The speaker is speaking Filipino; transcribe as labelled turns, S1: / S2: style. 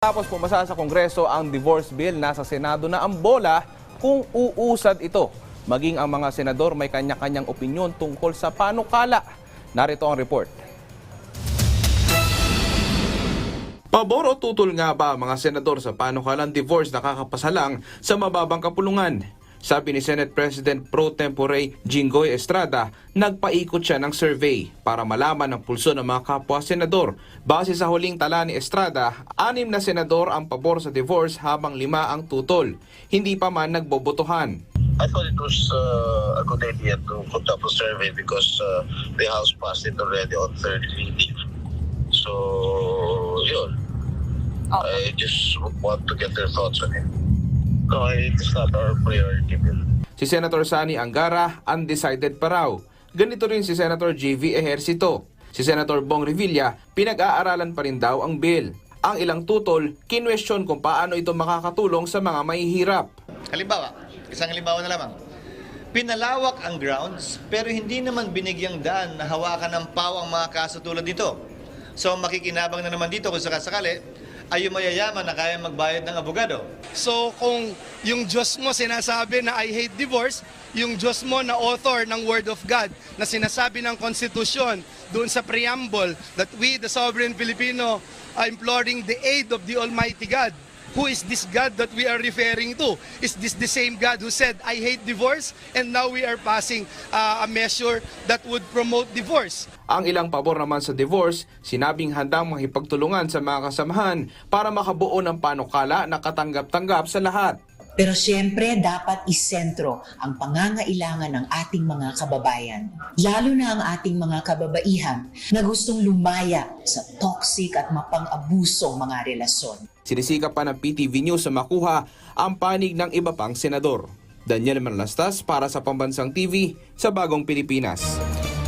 S1: Tapos pumasa sa Kongreso ang divorce bill, nasa Senado na ang bola kung uusad ito. Maging ang mga senador may kanya-kanyang opinyon tungkol sa panukala. Narito ang report. Pabor o tutol nga ba ang mga senador sa panukalang divorce na kakapasa lang sa mababang kapulungan? Sabi ni Senate President Pro Tempore Jinggoy Estrada, nagpaikot siya ng survey para malaman ang pulso ng mga kapwa senador. Base sa huling tala ni Estrada, anim na senador ang pabor sa divorce habang lima ang tutol. Hindi pa man nagbobotohan.
S2: I thought it was uh, a good idea to conduct a survey because uh, the House passed it already on third reading. So, yun. I just want to get their thoughts on it. No, it is not our priority bill.
S1: Si Senator Sani Angara, undecided pa raw. Ganito rin si Senator JV Ejercito. Si Senator Bong Revilla, pinag-aaralan pa rin daw ang bill. Ang ilang tutol, kinwestiyon kung paano ito makakatulong sa mga mahihirap.
S3: Halimbawa, isang halimbawa na lamang. Pinalawak ang grounds pero hindi naman binigyang daan na hawakan ng pawang mga kaso tulad dito. So makikinabang na naman dito kung sakasakali ay yung mayayaman na kaya magbayad ng abogado.
S4: So kung yung Diyos mo sinasabi na I hate divorce, yung Diyos mo na author ng Word of God na sinasabi ng konstitusyon doon sa preamble that we, the sovereign Filipino, are imploring the aid of the Almighty God. Who is this God that we are referring to? Is this the same God who said, I hate divorce? And now we are passing uh, a measure that would promote divorce.
S1: Ang ilang pabor naman sa divorce, sinabing handang makipagtulungan sa mga kasamahan para makabuo ng panukala na katanggap-tanggap sa lahat.
S5: Pero siyempre, dapat isentro ang pangangailangan ng ating mga kababayan. Lalo na ang ating mga kababaihan na gustong lumaya sa toxic at mapang-abusong mga relasyon.
S1: Sinisikap pa ng PTV News sa makuha ang panig ng iba pang senador. Daniel Manlastas para sa Pambansang TV sa Bagong Pilipinas.